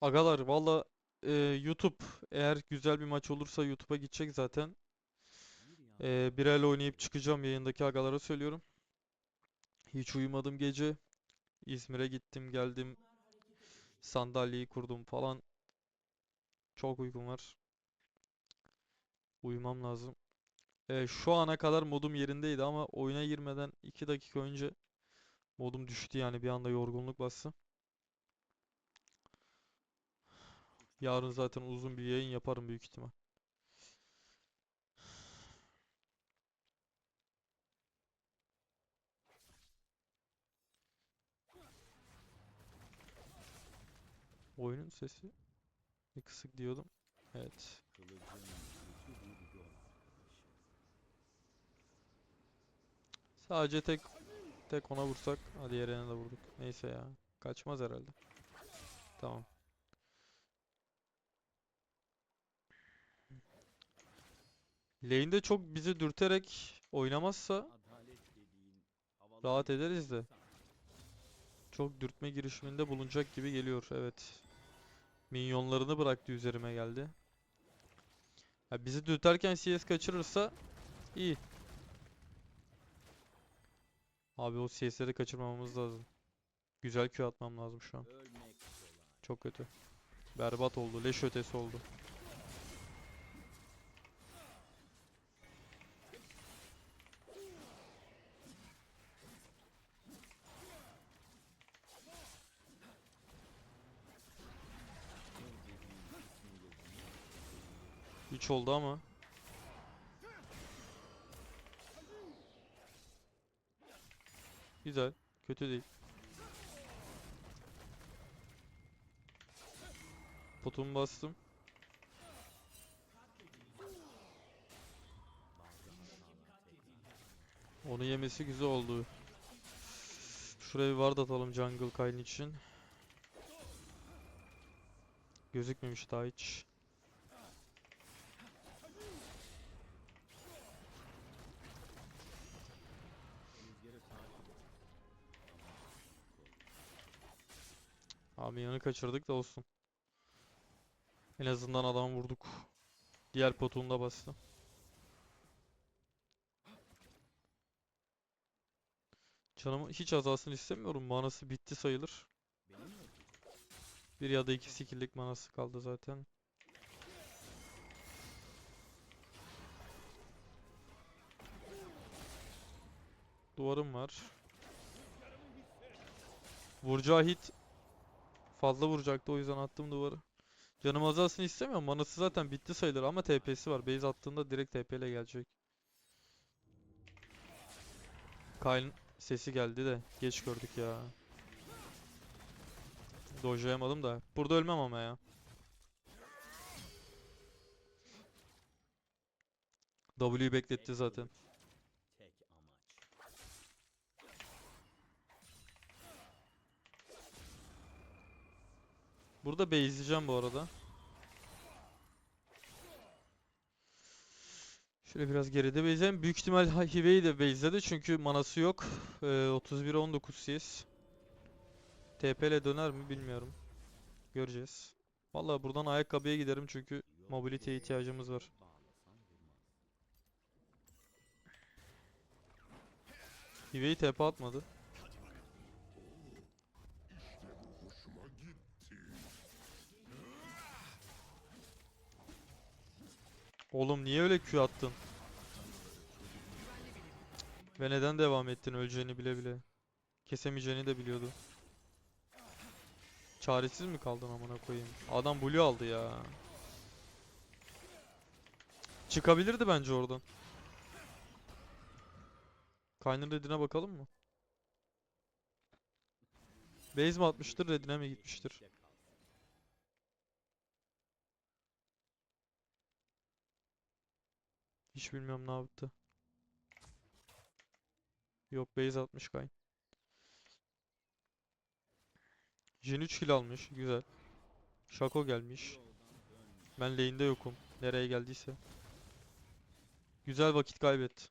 Agalar valla e, YouTube eğer güzel bir maç olursa YouTube'a gidecek zaten. E, bir el oynayıp çıkacağım yayındaki agalara söylüyorum. Hiç uyumadım gece. İzmir'e gittim geldim. Sandalyeyi kurdum falan. Çok uykum var. Uyumam lazım. E, şu ana kadar modum yerindeydi ama oyuna girmeden 2 dakika önce modum düştü yani bir anda yorgunluk bastı. Yarın zaten uzun bir yayın yaparım büyük ihtimal. Oyunun sesi bir kısık diyordum. Evet. Sadece tek tek ona vursak. Hadi yerine de vurduk. Neyse ya. Kaçmaz herhalde. Tamam. Lane'de çok bizi dürterek oynamazsa rahat ederiz de. Çok dürtme girişiminde bulunacak gibi geliyor. Evet. Minyonlarını bıraktı üzerime geldi. Ya bizi dürterken CS kaçırırsa iyi. Abi o CS'leri kaçırmamamız lazım. Güzel Q atmam lazım şu an. Çok kötü. Berbat oldu. Leş ötesi oldu. Üç oldu ama. Güzel. Kötü değil. Potumu bastım. Onu yemesi güzel oldu. Şuraya bir ward atalım jungle kayn için. Gözükmemiş daha hiç. Abi yanı kaçırdık da olsun. En azından adam vurduk. Diğer potunu da bastı. Canımı hiç azalsın istemiyorum. Manası bitti sayılır. Bir ya da iki skill'lik manası kaldı zaten. Duvarım var. Vuracağı hit fazla vuracaktı o yüzden attım duvarı. Canım azalsın istemiyorum. Manası zaten bitti sayılır ama TP'si var. Base attığında direkt TP ile gelecek. Kayn sesi geldi de geç gördük ya. Dojlayamadım da. Burada ölmem ama ya. W'yu bekletti zaten. Burada base'leyeceğim bu arada. Şöyle biraz geride base'leyeyim. Büyük ihtimal Hive'yi de base'ledi çünkü manası yok. Ee, 31'e 19 CS. TP ile döner mi bilmiyorum. Göreceğiz. Vallahi buradan ayakkabıya giderim çünkü mobility'ye ihtiyacımız var. Hive'yi TP atmadı. Oğlum niye öyle Q attın? Ve neden devam ettin öleceğini bile bile? Kesemeyeceğini de biliyordu. Çaresiz mi kaldın amına koyayım? Adam blue aldı ya. Çıkabilirdi bence oradan. Kaynın redine bakalım mı? Base mi atmıştır, redine mi gitmiştir? Hiç bilmiyorum ne yaptı. Yok base atmış Kayn. Jin 3 kill almış. Güzel. Shaco gelmiş. Ben lane'de yokum. Nereye geldiyse. Güzel vakit kaybetti.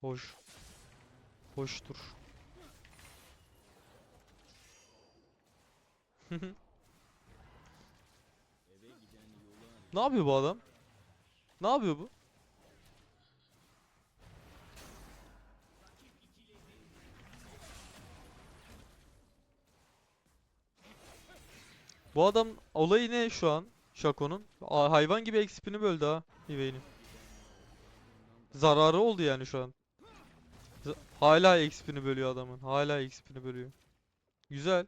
Hoş. Hoştur. Ne yapıyor bu adam? Ne yapıyor bu? Bu adam olayı ne şu an? Shaco'nun. Aa, Hayvan gibi XP'ni böldü ha. Yvein'in. Zararı oldu yani şu an. Z- Hala XP'ni bölüyor adamın. Hala XP'ni bölüyor. Güzel.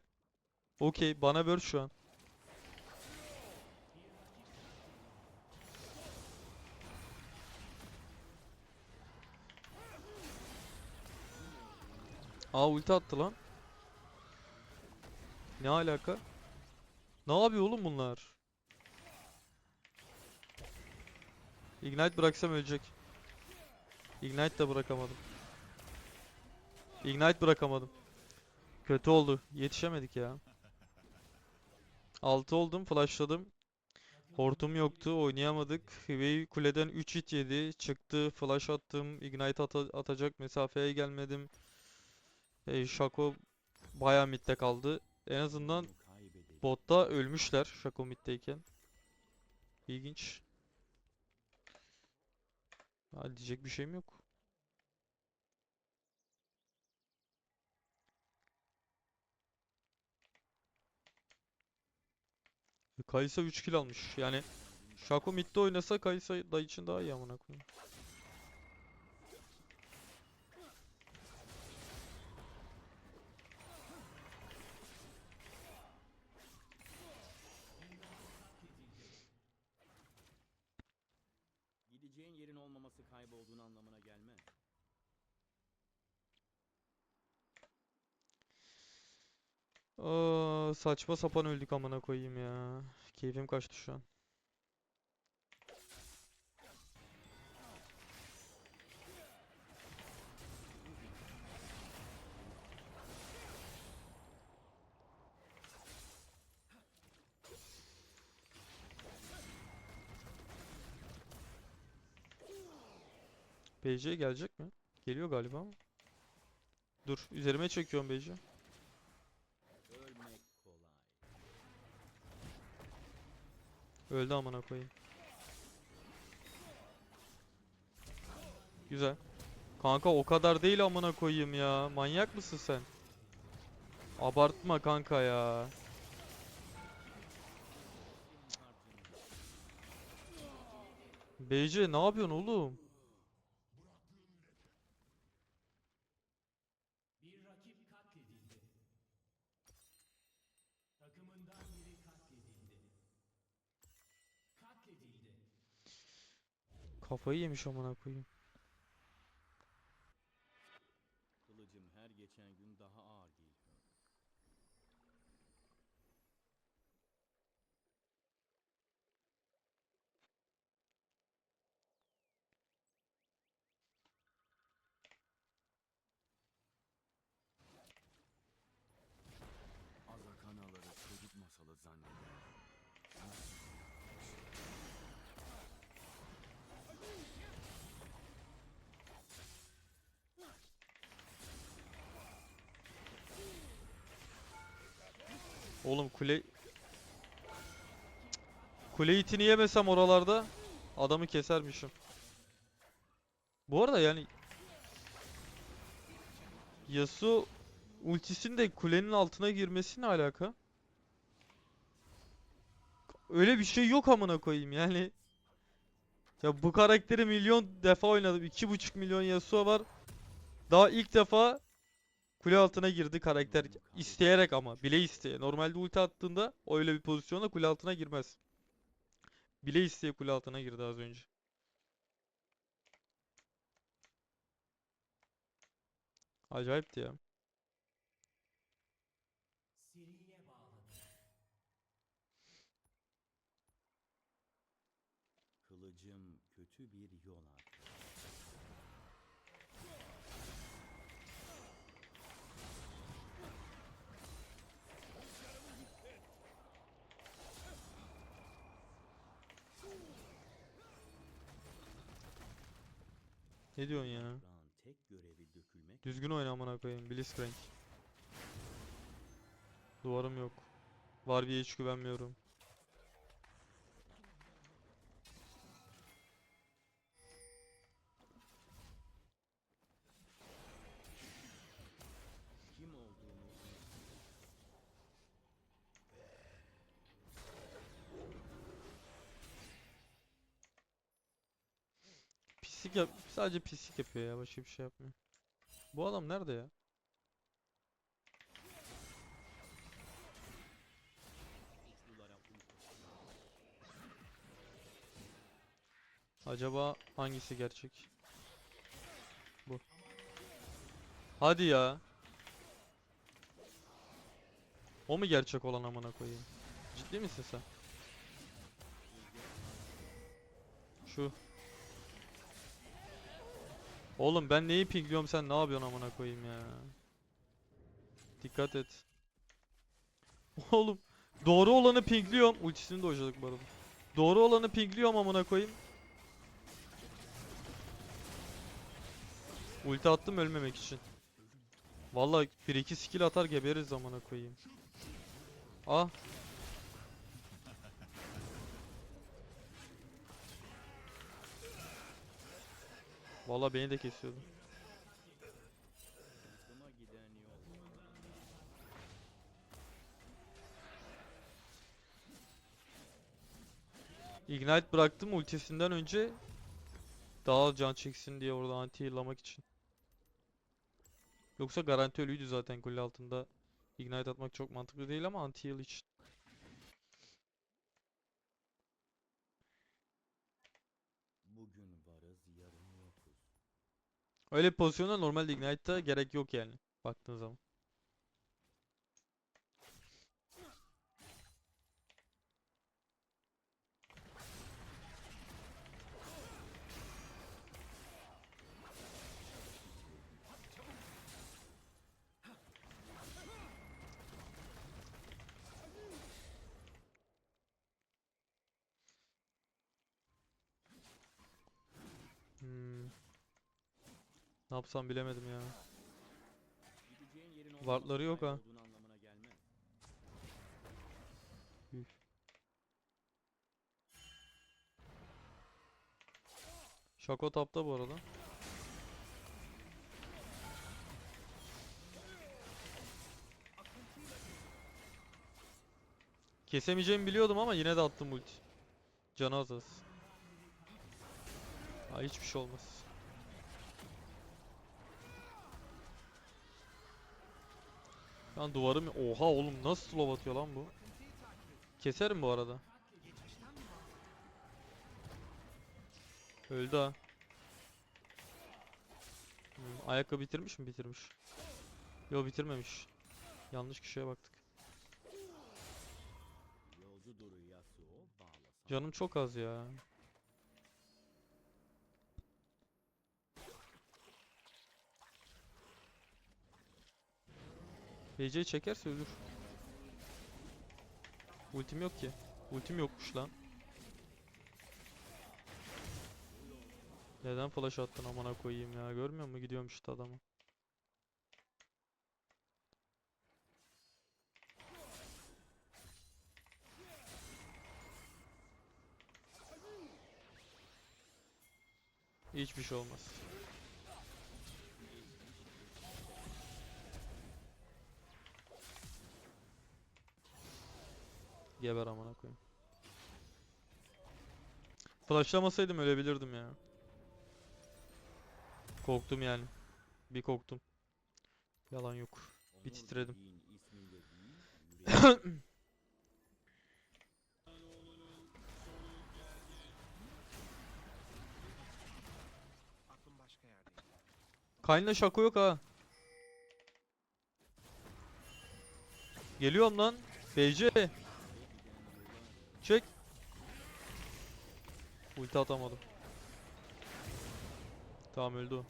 Okey. Bana böl şu an. Aa ulti attı lan. Ne alaka? Ne yapıyor oğlum bunlar? Ignite bıraksam ölecek. Ignite de bırakamadım. Ignite bırakamadım. Kötü oldu. Yetişemedik ya. 6 oldum, flashladım. Hortum yoktu, oynayamadık. Hüvey kuleden 3 hit yedi. Çıktı, flash attım. Ignite ata- atacak mesafeye gelmedim. E, Shaco bayağı midde kaldı. En azından botta ölmüşler Shaco middeyken. İlginç. Ha, diyecek bir şeyim yok. Kaysa 3 kill almış. Yani Shaco midde oynasa Kaysa da için daha iyi amına koyayım. Anlamına gelmez. Aa, saçma sapan öldük amına koyayım ya. Keyfim kaçtı şu an. BC gelecek mi? Geliyor galiba ama. Dur, üzerime çekiyorum BC. Öldü amına koyayım. Güzel. Kanka o kadar değil amına koyayım ya. Manyak mısın sen? Abartma kanka ya. BC ne yapıyorsun oğlum? Kafayı yemiş amına koyayım. Oğlum kule... Kule itini yemesem oralarda adamı kesermişim. Bu arada yani Yasuo ultisinin de kulenin altına girmesi ne alaka? Öyle bir şey yok amına koyayım yani. Ya bu karakteri milyon defa oynadım. 2,5 milyon Yasuo var. Daha ilk defa kule altına girdi karakter. isteyerek ama. Bile isteye. Normalde ulti attığında öyle bir pozisyonda kule altına girmez. Bile isteye kule altına girdi az önce. Acayipti ya. Kılıcım kötü bir yol arkadaşı. Ne diyorsun ya? Tek görevi dökülmek Düzgün oyna amına koyayım. Blitzcrank. Duvarım yok. Barbie'ye hiç güvenmiyorum. Sadece pislik yapıyor ya başka bir şey yapmıyor. Bu adam nerede ya? Acaba hangisi gerçek? Bu. Hadi ya. O mu gerçek olan amına koyayım? Ciddi misin sen? Şu. Oğlum ben neyi pingliyorum sen ne yapıyorsun amına koyayım ya? Dikkat et. Oğlum doğru olanı pingliyorum. Ultisini de hocadık bu arada. Doğru olanı pingliyorum amına koyayım. Ulti attım ölmemek için. Vallahi 1-2 skill atar geberiz zamana koyayım. Ah. Vallahi beni de kesiyordu. Ignite bıraktım ultisinden önce daha can çeksin diye orada anti heal'lamak için. Yoksa garanti ölüydü zaten kule altında. Ignite atmak çok mantıklı değil ama anti heal için. Bugün varız, yarın yokuz. Öyle bir pozisyonda normalde Ignite'da gerek yok yani. Baktığın zaman. Hmm. Ne yapsam bilemedim ya. Wardları yok ha. gelmez. Şako tapta bu arada. Kesemeyeceğimi biliyordum ama yine de attım ulti. Canı az az. Ha hiçbir şey olmaz. Lan duvarım oha oğlum nasıl slow atıyor lan bu? Keserim bu arada. Öldü ha. Hmm, ayakkabı bitirmiş mi? Bitirmiş. Yo bitirmemiş. Yanlış kişiye baktık. Canım çok az ya. BC çekerse ölür. Ultim yok ki. Ultim yokmuş lan. Neden flash attın amına koyayım ya? Görmüyor musun? Gidiyorum işte adamı. Hiçbir şey olmaz. Geber amına koyayım. Flashlamasaydım ölebilirdim ya. Korktum yani. Bir korktum. Yalan yok. Bir titredim. Kaynla şako yok ha. Geliyorum lan. BC. Çek. Ulti atamadım. Tamam öldü o.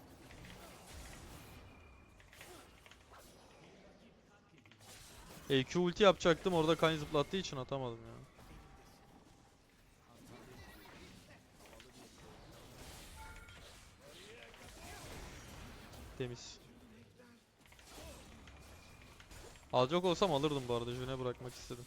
EQ ulti yapacaktım orada Kayn zıplattığı için atamadım ya. Temiz. Alacak olsam alırdım bu arada. Jüne bırakmak istedim.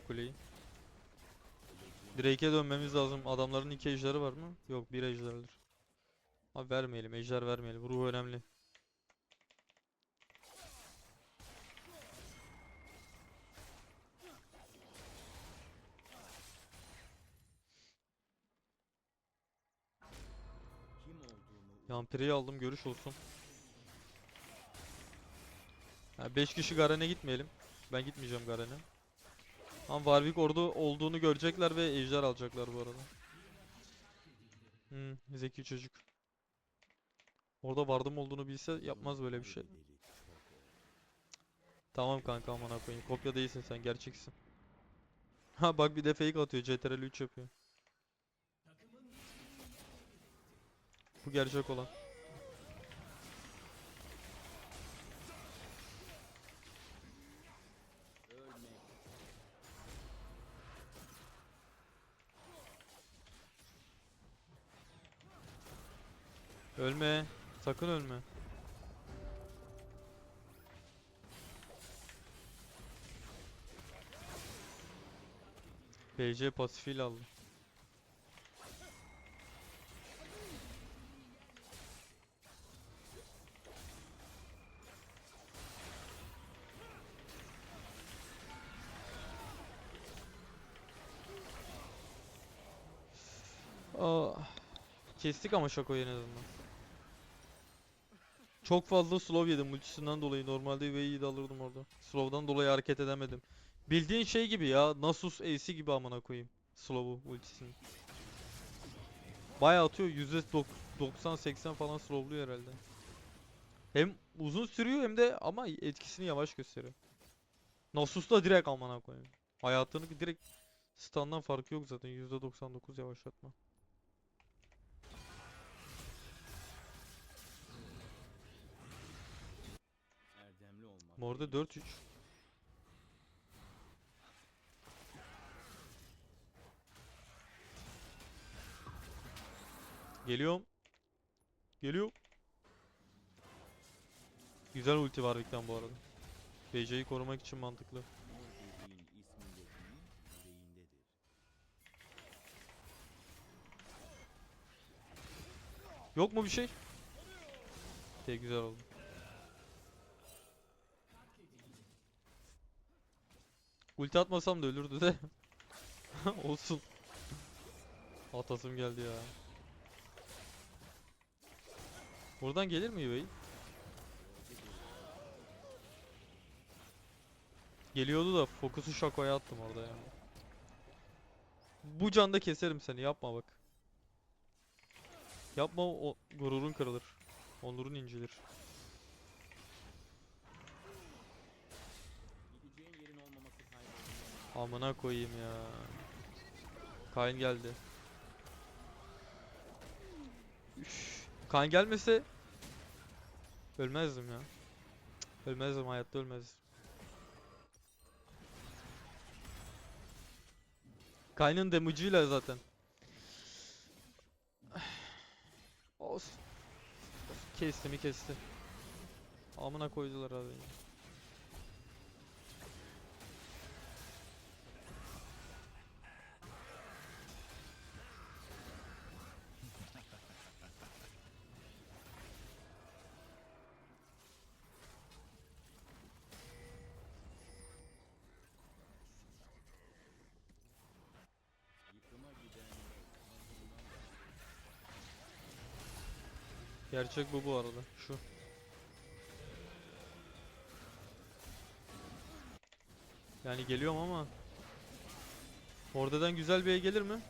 Kuleyi. Drake'e dönmemiz lazım. Adamların iki ejderi var mı? Yok bir ejderdir. Abi vermeyelim. Ejder vermeyelim. Ruh önemli. Yampire'yi aldım. Görüş olsun. 5 kişi Garen'e gitmeyelim. Ben gitmeyeceğim Garen'e. Ama Warwick orada olduğunu görecekler ve ejder alacaklar bu arada. Hmm, zeki çocuk. Orada vardım olduğunu bilse yapmaz böyle bir şey. Tamam kanka amına koyayım. Kopya değilsin sen, gerçeksin. Ha bak bir de fake atıyor. CTRL 3 yapıyor. Bu gerçek olan. Ölme. Sakın ölme. BC pasifiyle aldı. Aa, kestik ama Shaco'yu en azından. Çok fazla slow yedim ultisinden dolayı. Normalde V'yi de alırdım orada. Slow'dan dolayı hareket edemedim. Bildiğin şey gibi ya. Nasus Ace'i gibi amına koyayım. Slow'u ultisini. Bayağı atıyor. %90-80 falan slowluyor herhalde. Hem uzun sürüyor hem de ama etkisini yavaş gösteriyor. Nasus da direkt amına koyayım. Hayatını direkt stun'dan farkı yok zaten. %99 yavaşlatma. Değil. 4-3. Geliyorum. Geliyor. Güzel ulti var Vic'ten bu arada. BC'yi korumak için mantıklı. Yok mu bir şey? De güzel oldu. Ulti atmasam da ölürdü de. Olsun. Atasım geldi ya. Buradan gelir mi Yuvey? Geliyordu da fokusu şakoya attım orada yani. Bu canda keserim seni yapma bak. Yapma o gururun kırılır. Onurun incilir. Amına koyayım ya. Kayn geldi. Kayn gelmese ölmezdim ya. Cık, Ölmezdim hayatta ölmezdim. Kayn'ın damage'ıyla zaten. Olsun. Kesti mi kesti. Amına koydular abi. Gerçek bu bu arada. Şu. Yani geliyorum ama Oradan güzel bir el gelir mi?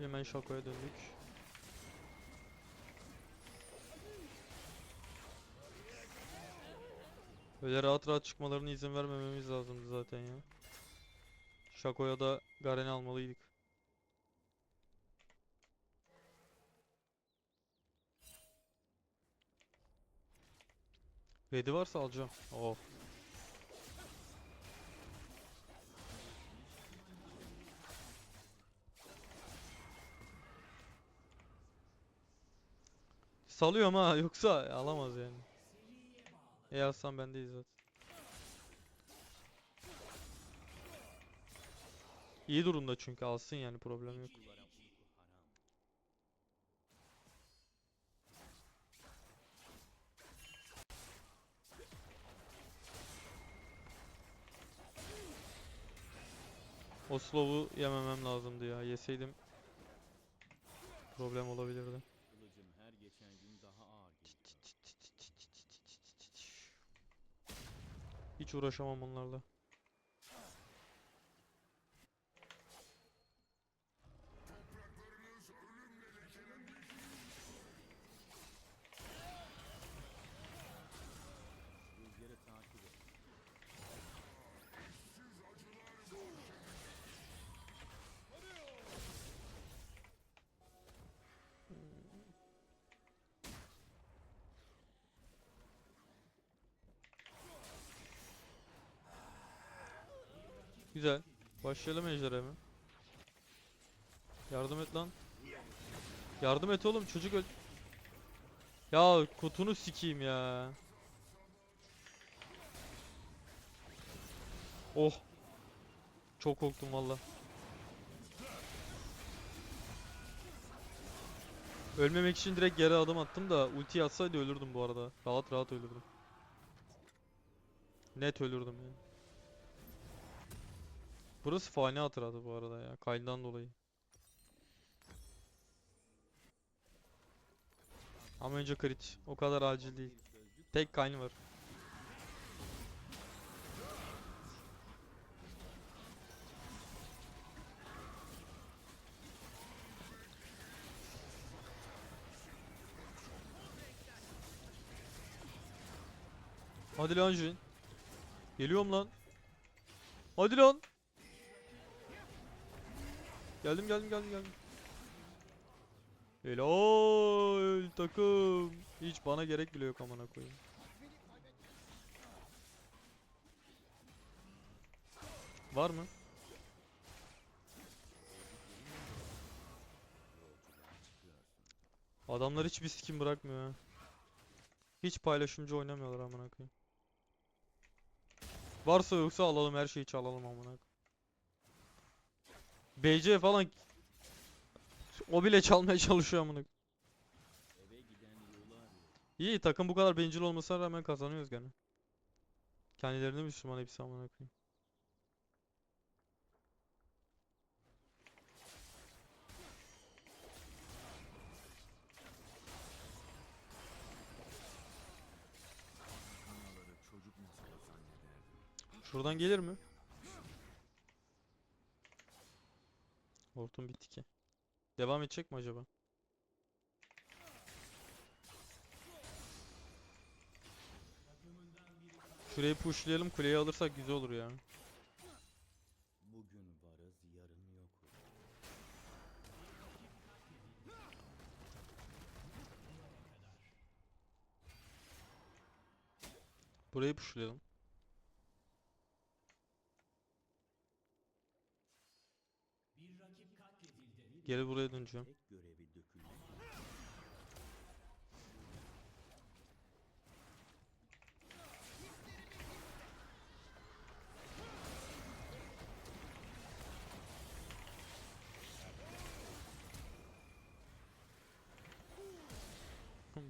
Hemen şakoya döndük. Böyle rahat rahat çıkmalarına izin vermememiz lazımdı zaten ya. Şakoya da Garen'i almalıydık. Ready varsa alacağım. Oh. Salıyorum ha yoksa alamaz yani. E alsam bendeyiz zaten. İyi durumda çünkü alsın yani problem yok. O slow'u yememem lazımdı ya. Yeseydim problem olabilirdi. Kılıcım her geçen gün daha ağır geliyor. Hiç uğraşamam onlarla. Başlayalım ejderha mi? Yardım et lan. Yardım et oğlum çocuk öl... Ya kutunu sikeyim ya. Oh. Çok korktum valla. Ölmemek için direkt geri adım attım da ulti atsaydı ölürdüm bu arada. Rahat rahat ölürdüm. Net ölürdüm ya. Burası fani hatırladı bu arada ya. Kayndan dolayı. Ama önce crit. O kadar acil değil. Tek kayn var. Hadi lan Jin. Geliyorum lan. Hadi lan. Geldim geldim geldim geldim. Helal takım. Hiç bana gerek bile yok amına koyayım. Var mı? Adamlar hiçbir skin bırakmıyor ha. Hiç paylaşımcı oynamıyorlar amına koyayım. Varsa yoksa alalım her şeyi çalalım amına koyayım. BC falan o bile çalmaya çalışıyor amına. İyi takım bu kadar bencil olmasına rağmen kazanıyoruz gene. Kendilerini Müslüman hepsi amına koyayım. Şuradan gelir mi? Hortum bitti ki. Devam edecek mi acaba? Şurayı pushlayalım kuleyi alırsak güzel olur ya. Bugün varız yarın yokuz. Burayı pushlayalım. Geri buraya döneceğim.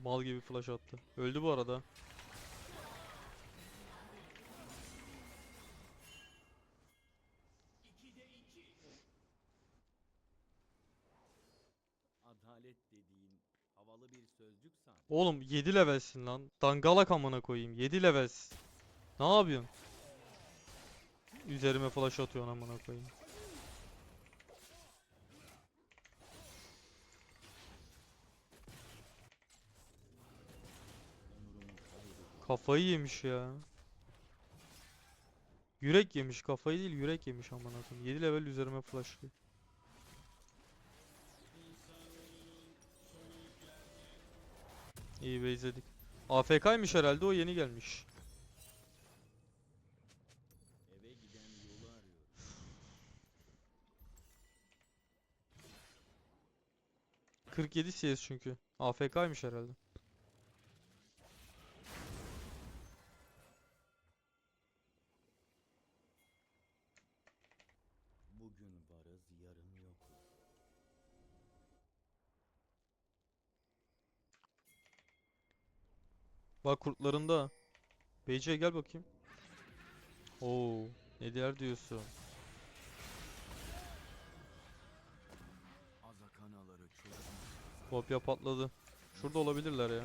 Mal gibi flash attı. Öldü bu arada. Oğlum 7 levelsin lan. Dangalak amına koyayım. 7 levels. Ne yapıyorsun? Üzerime flash atıyorsun amına koyayım. Kafayı yemiş ya. Yürek yemiş. Kafayı değil yürek yemiş amına koyayım. 7 level üzerime flashlıyor. İyi base'ledik. AFK'ymış herhalde o yeni gelmiş. eve giden yolu arıyor. Cık, 47 CS çünkü. AFK'ymış herhalde. Bak kurtlarında. BC gel bakayım. Oo, ne diğer diyorsun? Kopya patladı. Şurada olabilirler ya.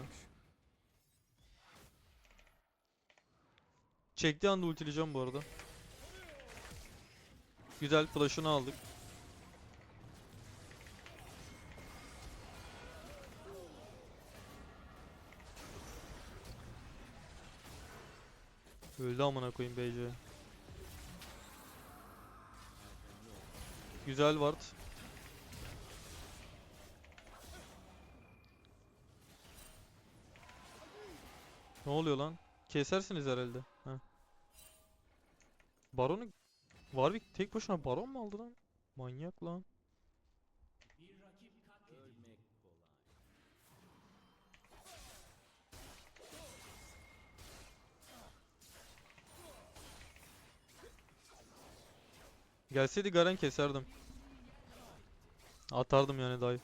Çektiği anda ultileyeceğim bu arada. Güzel flash'ını aldık. Öldü amına koyayım BC. Güzel ward. Ne oluyor lan? Kesersiniz herhalde. Heh. Baron'u Warwick tek başına baron mu aldı lan? Manyak lan. Gelseydi Garen keserdim. Atardım yani dive.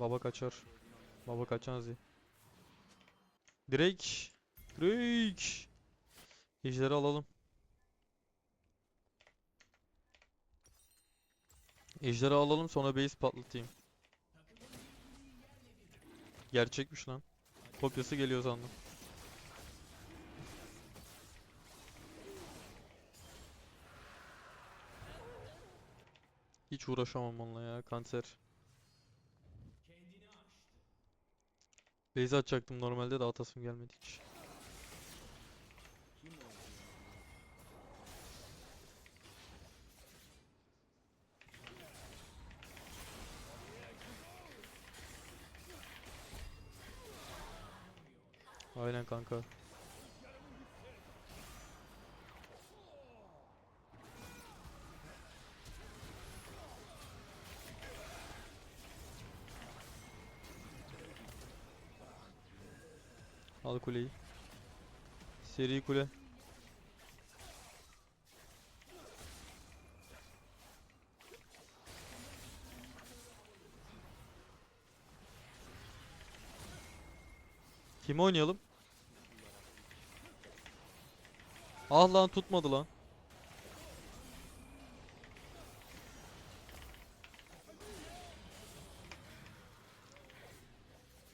Baba kaçar. Baba kaçmaz diye. Drake. Drake. Ejderi alalım. Ejderi alalım sonra base patlatayım. Gerçekmiş lan. Kopyası geliyor sandım. Hiç uğraşamam onunla ya kanser. Base atacaktım normalde de atasım gelmedi hiç. Aynen kanka. Al kuleyi. Seri kule. Kimi oynayalım? Ah lan tutmadı lan.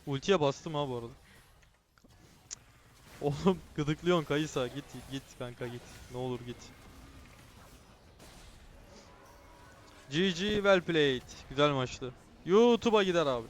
Ultiye bastım ha bu arada. Oğlum gıdıklıyorsun Kayısa git git kanka git. Ne olur git. GG well played. Güzel maçtı. YouTube'a gider abi.